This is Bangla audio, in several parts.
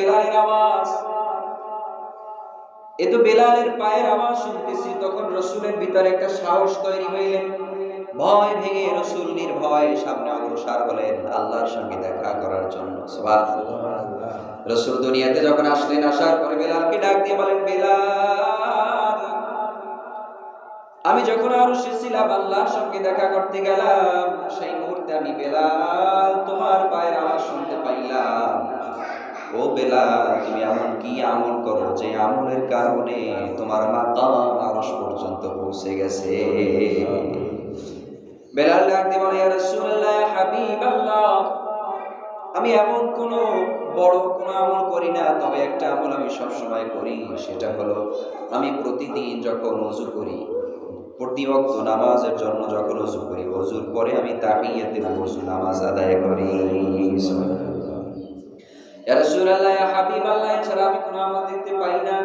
বেলালের আওয়াজ। এ তো বেলালের পায়ের আওয়াজ শুনতেছি, তখন রসুলের ভিতরে একটা সাহস তৈরি হইলেন ভয় ভেঙে রসুল নির্ভয় সামনে অগ্রসর হলেন, আল্লাহর সঙ্গে দেখা করার জন্য। রসুল দুনিয়াতে যখন আসলেন, আসার পরে বেলালকে ডাক দিয়ে বলেন, বেলাল, আমি যখন আরও ছিলাম, আল্লাহর সঙ্গে দেখা করতে গেলাম, সেই মুহূর্তে আমি বেলাল, তোমার পায়ের আওয়াজ শুনতে ও বেলাল, তুমি এমন কি আমল করো যে আমলের কারণে তোমার মাকাম আরশ পর্যন্ত পৌঁছে গেছে? বেলাল ডাক দিয়ে বলে হাবিবাল্লাহ, আমি এমন কোন বড় কোন আমল করি না, তবে একটা আমল আমি সব সময় করি, সেটা হলো আমি প্রতিদিন যখন ওযু করি, প্রতি ওয়াক্ত নামাজের জন্য যখন ওযু করি ওযুর পরে আমি তাহিয়াতুল ওযু নামাজ আদায় করি। ইয়া রাসূলুল্লাহ, ইয়া হাবিবাল্লাহ, এছাড়া আমি কোন আমল পাই না।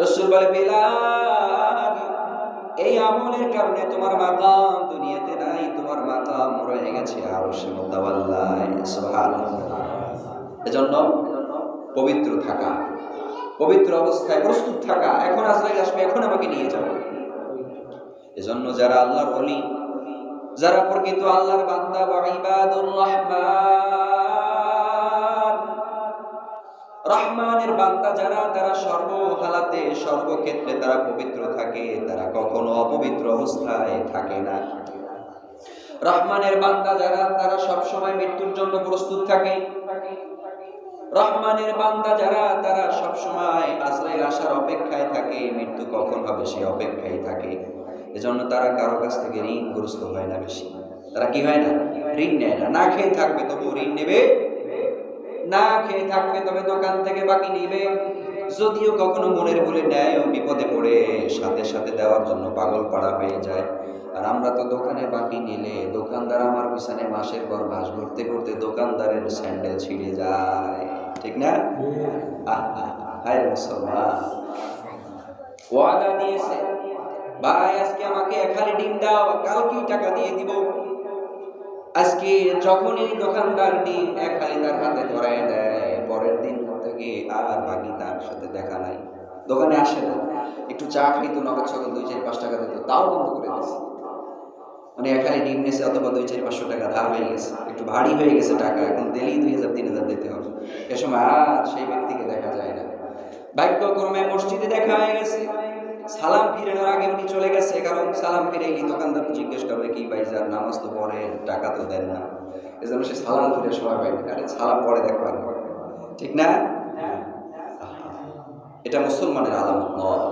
রাসূল বলে এই আমলের কারণে তোমার মাকাম দুনিয়াতে নাই, তোমার মাকাম রয়ে গেছে আরও সে সুবহানাল্লাহ। এজন্য পবিত্র থাকা, পবিত্র অবস্থায় প্রস্তুত থাকা, এখন আজরাইল আসবে, এখন আমাকে নিয়ে যাবে এজন্য যারা আল্লাহর ওলি, যারা প্রকৃত আল্লাহর বান্দা বা ইবাদুর রহমান রহমানের বান্দা যারা, তারা সর্ব হালাতে সর্বক্ষেত্রে তারা পবিত্র থাকে, তারা কখনো অপবিত্র অবস্থায় থাকে না। রহমানের বান্দা যারা, তারা সব সময় মৃত্যুর জন্য প্রস্তুত থাকে। রহমানের বান্দা যারা, তারা সব সময় আজরাইল আসার অপেক্ষায় থাকে, মৃত্যু কখন হবে সে অপেক্ষায় থাকে। এজন্য তারা কারও কাছ থেকে ঋণগ্রস্ত হয় না বেশি। তারা কি হয় না? ঋণ নেয় না। না খেয়ে থাকবে তবু ঋণ নেবে না খেয়ে থাকবে তবে দোকান থেকে বাকি নিবে। যদিও কখনো মনের বলে নেয় ও বিপদে পড়ে সাথে সাথে দেওয়ার জন্য পাগল পাড়া হয়ে যায়। আর আমরা তো দোকানে বাকি নিলে দোকানদার আমার পিছনে মাসের পর মাস ঘুরতে ঘুরতে দোকানদারের স্যান্ডেল ছিঁড়ে যায়। ঠিক না? হায়। মুসলমান। ওয়াদা দিয়েছে। ভাই আজকে আমাকে হালি ডিম দাও কালকেই টাকা দিয়ে দিব। আজকে যখনই দোকানদার ডিম এক হালি তার হাতে ধরায় দেয় পরের দিন থেকে আর বাকি তার সাথে দেখা নাই। দোকানে আসে না। একটু চা খাইতো নগদ সকাল দুই চার পাঁচ টাকা দিত, তাও বন্ধ করে দিয়েছে। মানে এক হালি ডিম নিয়েছে অথবা দুই চার পাঁচশো টাকা ধার হয়ে গেছে। একটু ভারী হয়ে গেছে টাকা, এখন দিলেই দুই হাজার, তিন হাজার দিতে হবে। এ সময় আর সেই ব্যক্তিকে দেখা যায় না। ভাগ্যক্রমে মসজিদে দেখা হয়ে গেছে। সালাম ফিরানোর আগে উনি চলে গেছে, কারণ সালাম ফিরে এলি দোকানদার জিজ্ঞেস করবে কি ভাই যার নামাজ তো পড়ে, টাকা তো দেন না। এজন্য সে সালাম ফিরে সময় পাইনি আরে সালাম পরে দেখো আর ঠিক না? এটা মুসলমানের আলামত নয়।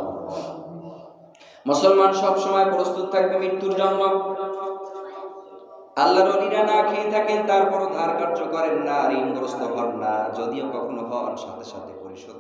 মুসলমান সব সময় প্রস্তুত থাকবে মৃত্যুর জন্য। আল্লাহর অলিরা না খেয়ে থাকেন, তারপরও ধার কার্য করেন না, ঋণগ্রস্ত হন না, যদিও কখনো হন, সাথে সাথে পরিশোধ